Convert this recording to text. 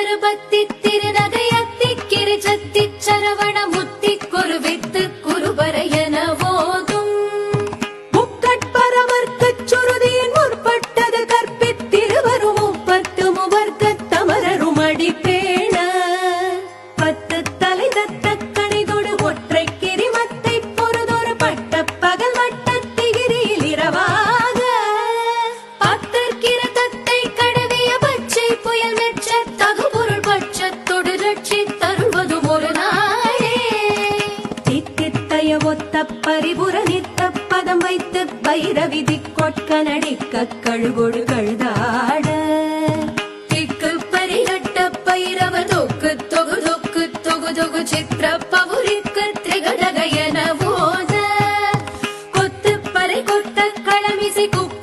கருபத்தி திருநகையத்தி கிரிஜத்தி சரவண முத்தி குருவித்து குருபரைய உடைய ஒத்த பரிபுர நித்த பதம் வைத்து வைரவி திக்கொட்க நடிக்க கழுகொடு கழுதாட திக்கு பரிகட்ட பைரவ தொக்கு தொகு தொக்கு தொகு தொகு சித்திர பவுரிக்கு திரிகடக என ஓத. கொத்து பறை கொத்த களமிசை குப்பி